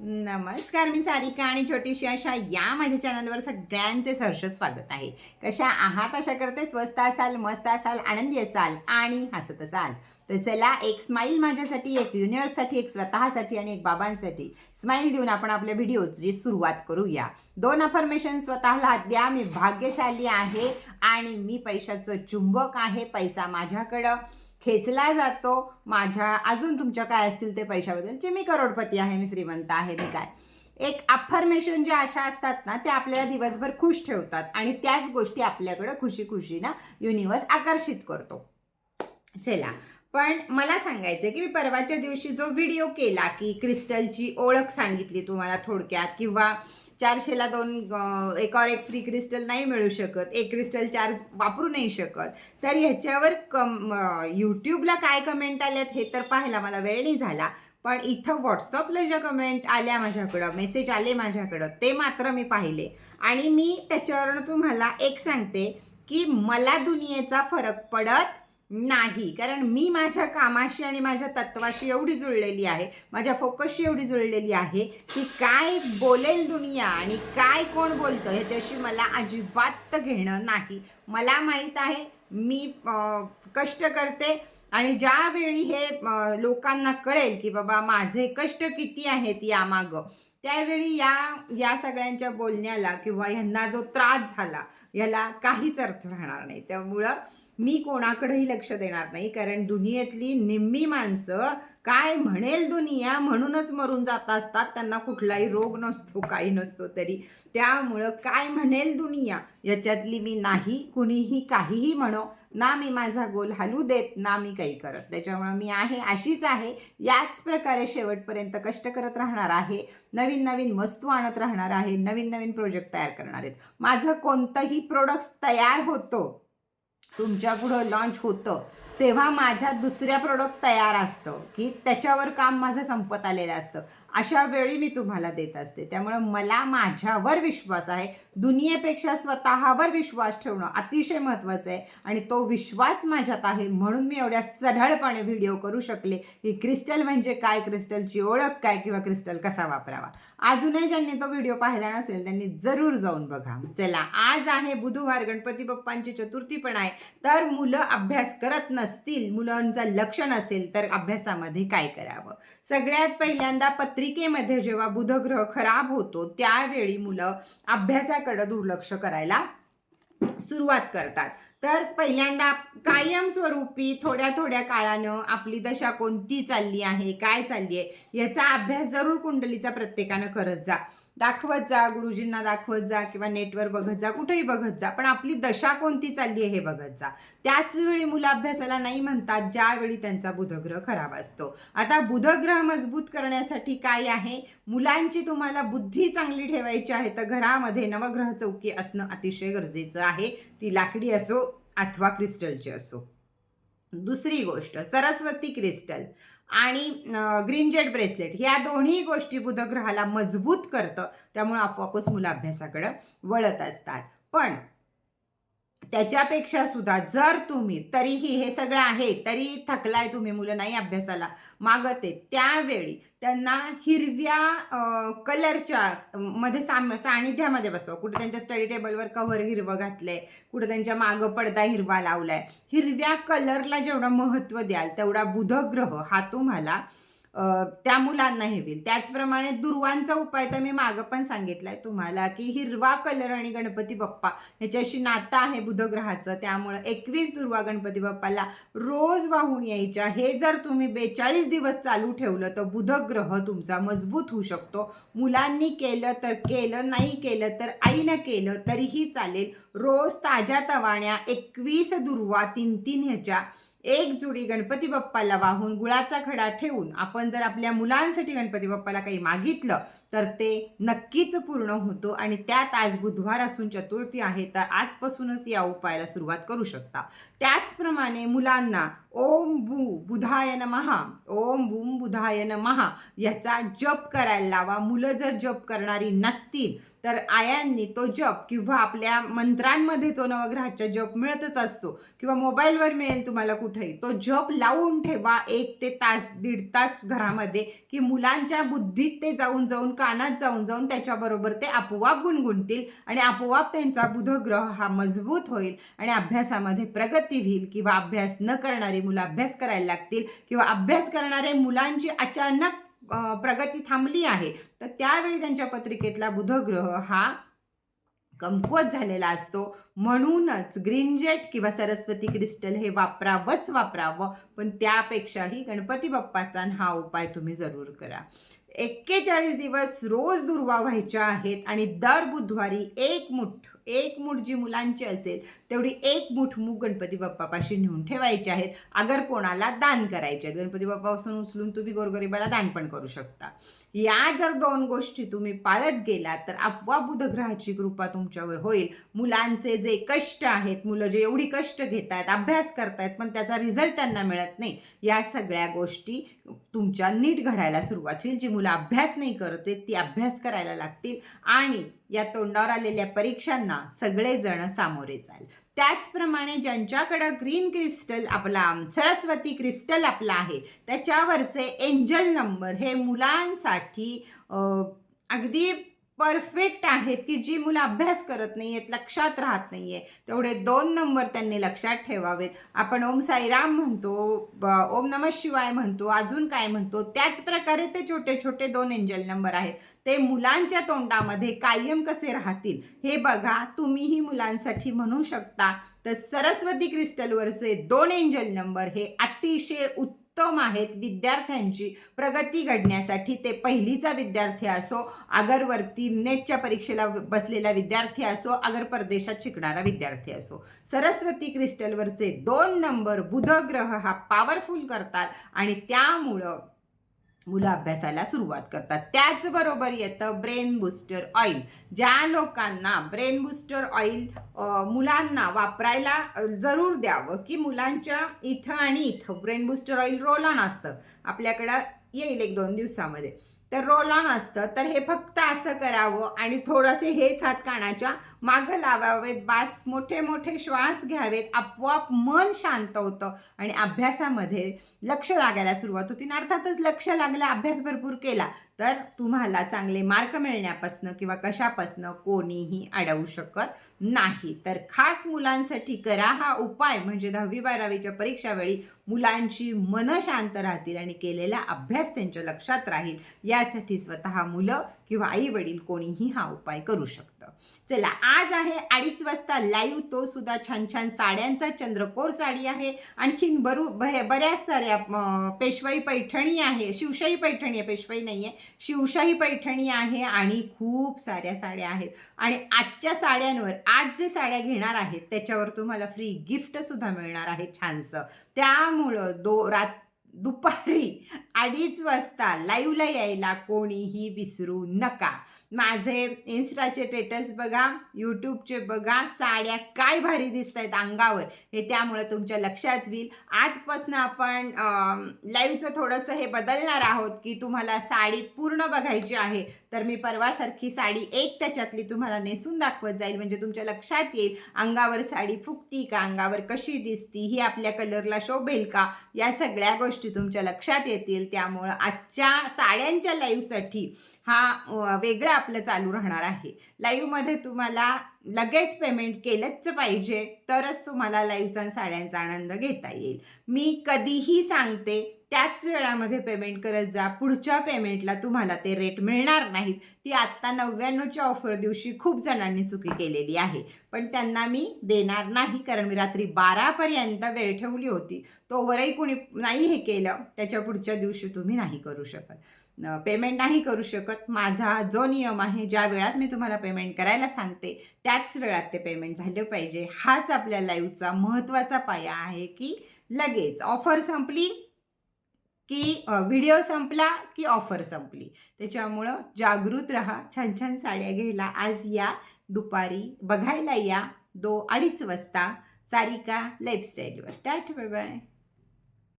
नमस्कार मी सारिका आणि छोटीशी अशा या माझ्या चॅनलवर सगळ्यांचे सहर्ष स्वागत आहे. कशा आहात? अशा करते. स्वस्त असाल मस्त असाल आनंदी असाल आणि हसत असाल. तर चला एक स्माईल माझ्यासाठी एक युनिवर्ससाठी एक स्वतःसाठी आणि एक बाबांसाठी स्माईल देऊन आपण आपल्या व्हिडिओची सुरुवात करूया. दोन अफर्मेशन स्वतःला द्या. मी भाग्यशाली आहे आणि मी पैशाचं चुंबक आहे पैसा माझ्याकडं. खेचला जातो. माझ्या अजून तुमच्या काय असतील ते पैशाबद्दलचे मी करोडपती आहे मी श्रीमंत आहे मी काय. एक अफर्मेशन ज्या अशा असतात ना त्या आपल्याला दिवसभर खुश ठेवतात आणि त्याच गोष्टी आपल्याकडं खुशी खुशी ना युनिवर्स आकर्षित करतो. चला. पण मला सांगायचं की मी परवाच्या दिवशी जो व्हिडिओ केला की क्रिस्टलची ओळख सांगितली तुम्हाला थोडक्यात किंवा चारशेला दोन अं, एकावर एक फ्री क्रिस्टल नाही मिळू शकत. एक क्रिस्टल चार्ज वापरू नाही शकत. तर ह्याच्यावर कम यूट्यूबला काय कमेंट आल्यात हे तर पाहायला मला वेळ नाही झाला. पण इथं व्हॉट्सअपला ज्या कमेंट आल्या माझ्याकडं मेसेज आले माझ्याकडं ते मात्र मी पाहिले. आणि मी त्याच्यावरून तुम्हाला एक सांगते की मला दुनियेचा फरक पडत नाही. कारण मी माझ्या कामाशी आणि माझ्या तत्वाशी एवढी जुळलेली आहे माझ्या फोकसशी एवढी जुळलेली आहे की काय बोलेल दुनिया आणि काय कोण बोलतं ह्याच्याशी मला अजिबात घेणं नाही. मला माहीत आहे मी कष्ट करते आणि ज्यावेळी हे लोकांना कळेल की बाबा माझे कष्ट किती आहेत यामागं त्यावेळी या या सगळ्यांच्या बोलण्याला किंवा ह्यांना जो त्रास झाला याला काहीच अर्थ राहणार नाही. त्यामुळं मी कोणाकडेही लक्ष देणार नाही कारण दुनियेतली निम्मी माणसं काय म्हणेल दुनिया म्हणूनच मरून जात असतात. त्यांना कुठलाही रोग नसतो काही नसतो तरी. त्यामुळं काय म्हणेल दुनिया? याच्यातली मी नाही कुणीही काहीही म्हणो. ना मी माझा गोल हलू देत ना मी काही करत. त्याच्यामुळं मी आहे अशीच आहे. याच प्रकारे शेवटपर्यंत कष्ट करत राहणार आहे. नवीन नवीन वस्तू आणत राहणार आहे. नवीन नवीन प्रोजेक्ट तयार करणार आहेत. माझं कोणतंही प्रोडक्ट तयार होतं तुमच्याकडं लॉन्च होतं. तेव्हा माझ्या दुसऱ्या प्रोडक्ट तयार असतं की त्याच्यावर काम माझं संपत आलेलं असतं. अशा वेळी मी तुम्हाला देत असते. त्यामुळं मला माझ्यावर विश्वास आहे. दुनियेपेक्षा स्वतःवर विश्वास ठेवणं अतिशय महत्त्वाचं आहे. आणि तो विश्वास माझ्यात आहे म्हणून मी एवढ्या सढळपणे व्हिडिओ करू शकले की क्रिस्टल म्हणजे काय? क्रिस्टलची ओळख काय? किंवा क्रिस्टल कसा वापरावा? अजूनही ज्यांनी तो व्हिडिओ पाहिला नसेल त्यांनी जरूर जाऊन बघा. चला आज आहे बुधवार गणपती बाप्पांची चतुर्थी पण आहे. तर मुलं अभ्यास करत असतील मुलांचं लक्ष नसेल तर अभ्यासामध्ये काय करावं? सगळ्यात पहिल्यांदा पत्रिकेमध्ये जेव्हा बुधग्रह खराब होतो त्यावेळी मुलं अभ्यासाकडं दुर्लक्ष करायला सुरुवात करतात. तर पहिल्यांदा कायमस्वरूपी थोड्या थोड्या काळानं आपली दशा कोणती चालली आहे काय चालली आहे याचा अभ्यास जरूर कुंडलीचा प्रत्येकानं करत जा. दाखवत जा गुरुजींना दाखवत जा किंवा नेटवर बघत जा कुठेही बघत जा पण आपली दशा कोणती चालली आहे हे बघत जा. त्याच वेळी मुलं अभ्यासाला नाही म्हणतात ज्यावेळी त्यांचा बुधग्रह खराब असतो. आता बुधग्रह मजबूत करण्यासाठी काय आहे? मुलांची तुम्हाला बुद्धी चांगली ठेवायची आहे तर घरामध्ये नवग्रह चौकी असणं अतिशय गरजेचं आहे. ती लाकडी असो अथवा क्रिस्टलची असो. दुसरी गोष्ट सरस्वती क्रिस्टल. आणि ग्रीन जेट ब्रेसलेट ह्या दोन्ही गोष्टी बुधग्रहाला मजबूत करतं. त्यामुळे आपोआपच मुलं अभ्यासाकडं वळत असतात. पण त्याच्यापेक्षा सुद्धा जर तुम्ही तरीही हे सगळं आहे तरी थकलाय तुम्ही मुलं नाही अभ्यासाला. मागत आहेत त्यावेळी त्यांना हिरव्या कलरच्या मध्ये साम सानिध्यामध्ये बसवा. कुठे त्यांच्या स्टडी टेबलवर कव्हर हिरवं घातलंय कुठं त्यांच्या मागं पडदा हिरवा लावलाय. हिरव्या कलरला जेवढं महत्त्व द्याल तेवढा बुधग्रह हा तुम्हाला त्या मुलांना हे होईल. त्याचप्रमाणे दुर्वांचा उपाय तर मी मागं पण सांगितलाय तुम्हाला की हिरवा कलर आणि गणपती बाप्पा ह्याच्याशी नातं आहे बुधग्रहाचं. त्यामुळं एकवीस दुर्वा गणपती बाप्पाला रोज वाहून यायच्या. हे जर तुम्ही बेचाळीस दिवस चालू ठेवलं तर बुधग्रह तुमचा मजबूत होऊ शकतो. मुलांनी केलं तर केलं नाही केलं तर आईनं केलं तरीही चालेल. रोज ताज्या तवाण्या एकवीस दुर्वा तीन तीन ह्याच्या एक जुडी गणपती बाप्पाला वाहून गुळाचा खडा ठेवून आपण जर आपल्या मुलांसाठी गणपती बाप्पाला काही मागितलं तर ते नक्कीच पूर्ण होतो आणि त्यात आज बुधवार असून चतुर्थी आहे तर आजपासूनच या उपायाला सुरुवात करू शकता. त्याचप्रमाणे मुलांना ओम बू बुधाय महा ओम बूम बुधाय महा याचा जप करायला लावा. मुलं जर जप करणारी नसतील तर आयांनी तो जप किंवा आपल्या मंत्रांमध्ये तो नवग्रहाचा जप मिळतच असतो किंवा मोबाईलवर मिळेल तुम्हाला कुठेही. तो जप लावून ठेवा एक ते तास दीड तास घरामध्ये की मुलांच्या बुद्धीत ते जाऊन जाऊन कानात जाऊन जाऊन त्याच्याबरोबर ते आपोआप गुणगुणतील आणि आपोआप त्यांचा बुधग्रह हा मजबूत होईल आणि अभ्यासामध्ये प्रगती होईल किंवा अभ्यास न करणारी मुलं अभ्यास करायला लागतील किंवा अभ्यास करणारे मुलांची अचानक प्रगती थांबली आहे. तर त्यावेळी त्यांच्या पत्रिकेतला बुधग्रह हा कमकुवत झालेला असतो. म्हणूनच ग्रीनजेट किंवा सरस्वती क्रिस्टल हे वापरावंच वापरावं. पण त्यापेक्षाही गणपती बाप्पाचा हा उपाय तुम्ही जरूर करा. एक्केचाळीस दिवस रोज दुर्वा व्हायच्या आहेत आणि दर बुधवारी एक मुठ एक मूठ जी मुलांची असेल तेवढी एक मूठ मूग गणपती बाप्पापाशी नेऊन ठेवायचे आहेत. अगर कोणाला दान करायचे आहेत. गणपती बाप्पापासून उचलून तुम्ही गोरगरिबाला दान पण करू शकता. या जर दोन गोष्टी तुम्ही पाळत गेलात तर आपोआप बुधग्रहाची कृपा तुमच्यावर होईल. मुलांचे जे कष्ट आहेत मुलं जे एवढी कष्ट घेत आहेत अभ्यास करतायत पण त्याचा रिझल्ट त्यांना मिळत नाही. या सगळ्या गोष्टी तुमच्या नीट घडायला सुरुवात होईल. जी मुलं अभ्यास नाही करते ती अभ्यास करायला लागतील. आणि या तोंडावर आलेल्या परीक्षांना सगळेजण सामोरे जाल त्याचप्रमाणे ज्यांच्याकडं ग्रीन क्रिस्टल आपला सरस्वती क्रिस्टल आपला आहे त्याच्यावरचे एंजल नंबर हे मुलांसाठी अगदी परफेक्ट आहेत की जी मुलं अभ्यास करत नाही आहेत लक्षात राहत नाही आहे तेवढे दोन नंबर त्यांनी लक्षात ठेवावेत. आपण ओम साईराम म्हणतो ओम नम शिवाय म्हणतो अजून काय म्हणतो त्याच प्रकारे ते छोटे छोटे दोन एंजल नंबर आहेत. ते मुलांच्या तोंडामध्ये कायम कसे राहतील हे बघा तुम्हीही मुलांसाठी म्हणू शकता. तर सरस्वती क्रिस्टलवरचे दोन एंजल नंबर हे अतिशय उत्तम आहेत. विद्यार्थ्यांची प्रगती घडण्यासाठी ते पहिलीचा विद्यार्थी असो अगरवरती नेटच्या परीक्षेला बसलेला विद्यार्थी असो अगर परदेशात शिकणारा विद्यार्थी असो. सरस्वती क्रिस्टलवरचे दोन नंबर बुधग्रह हा पॉवरफुल करतात आणि त्यामुळं मुलं अभ्यासाला सुरुवात करतात. त्याचबरोबर येतं ब्रेन बुस्टर ऑइल ज्या लोकांना ब्रेन बुस्टर ऑइल मुलांना वापरायला जरूर द्यावं की मुलांच्या इथं आणि इथं ब्रेन बुस्टर ऑइल रोलॉन असतं. आपल्याकडं येईल एक दोन दिवसामध्ये. तर रोल ऑन असतं. तर हे फक्त असं करावं आणि थोडंसे हेच हात कानाच्या मागं लावावेत. बास मोठे मोठे श्वास घ्यावेत. आपोआप मन शांत होतं आणि अभ्यासामध्ये लक्ष लागायला सुरुवात होती. आणि अर्थातच लक्ष लागलं अभ्यास भरपूर केला तर तुम्हाला चांगले मार्क मिळण्यापासनं किंवा कशापासनं कोणीही अडवू शकत नाही. तर खास मुलांसाठी करा हा उपाय म्हणजे दहावी बारावीच्या परीक्षावेळी मुलांची मनं शांत राहतील आणि केलेला अभ्यास त्यांच्या लक्षात राहील. यासाठी स्वतः मुलं किंवा आई वडील कोणीही हा उपाय करू शकतं. चला आज आहे अडीच वाजता लाईव्ह तो सुद्धा छान छान साड्यांचा चंद्रकोर साडी आहे. आणखीन बरू बऱ्याच साऱ्या पेशवाई पैठणी आहे. शिवशाही पैठणी आहे पेशवाई नाही आहे शिवशाही पैठणी आहे आणि खूप साऱ्या साड्या आहेत. आणि आजच्या साड्यांवर आज जे साड्या घेणार आहेत त्याच्यावर तुम्हाला फ्री गिफ्ट सुद्धा मिळणार आहे छानसं. त्यामुळं दो रात दुपारी अडीच वाजता लाईव्हला यायला कोणीही विसरू नका. माझे इन्स्टाचे स्टेटस बघा यूट्यूबचे बघा साड्या काय भारी दिसत आहेत अंगावर. हे त्यामुळे तुमच्या लक्षात येईल. आजपासून आपण लाईव्हचं थोडंसं हे बदलणार आहोत की तुम्हाला साडी पूर्ण बघायची आहे. तर मी परवासारखी साडी एक त्याच्यातली तुम्हाला नेसून दाखवत जाईल. म्हणजे तुमच्या लक्षात येईल अंगावर साडी फुकती का अंगावर कशी दिसती ही आपल्या कलरला शोभेल का या सगळ्या गोष्टी तुमच्या लक्षात येतील. त्यामुळं आजच्या साड्यांच्या लाईव्हसाठी हा वेगळं आपलं चालू राहणार आहे. लाईव्हमध्ये तुम्हाला लगेच पेमेंट केलंच पाहिजे तरच तुम्हाला लाईव्हचा आणि साड्यांचा आनंद घेता येईल. मी कधीही सांगते त्याच वेळामध्ये पेमेंट करत जा. पुढच्या पेमेंटला तुम्हाला ते रेट मिळणार नाहीत. ती आत्ता नव्याण्णवच्या ऑफर दिवशी खूप जणांनी चुकी केलेली आहे. पण त्यांना मी देणार नाही कारण मी रात्री बारापर्यंत वेळ ठेवली होती. तोवरही कोणी नाही हे केलं. त्याच्या पुढच्या दिवशी तुम्ही नाही करू शकत. पेमेंट नाही करू शकत. माझा जो नियम आहे ज्या वेळात मी तुम्हाला पेमेंट करायला सांगते त्याच वेळात ते पेमेंट झालं पाहिजे. हाच आपल्या लाईव्हचा महत्त्वाचा पाया आहे की लगेच. ऑफर संपली की व्हिडिओ संपला की ऑफर संपली. त्याच्यामुळं जागृत राहा छान छान साड्या घ्यायला. आज या दुपारी बघायला या. दो अडीच वाजता सारिका लाईफस्टाईलवर टाट बाय बाय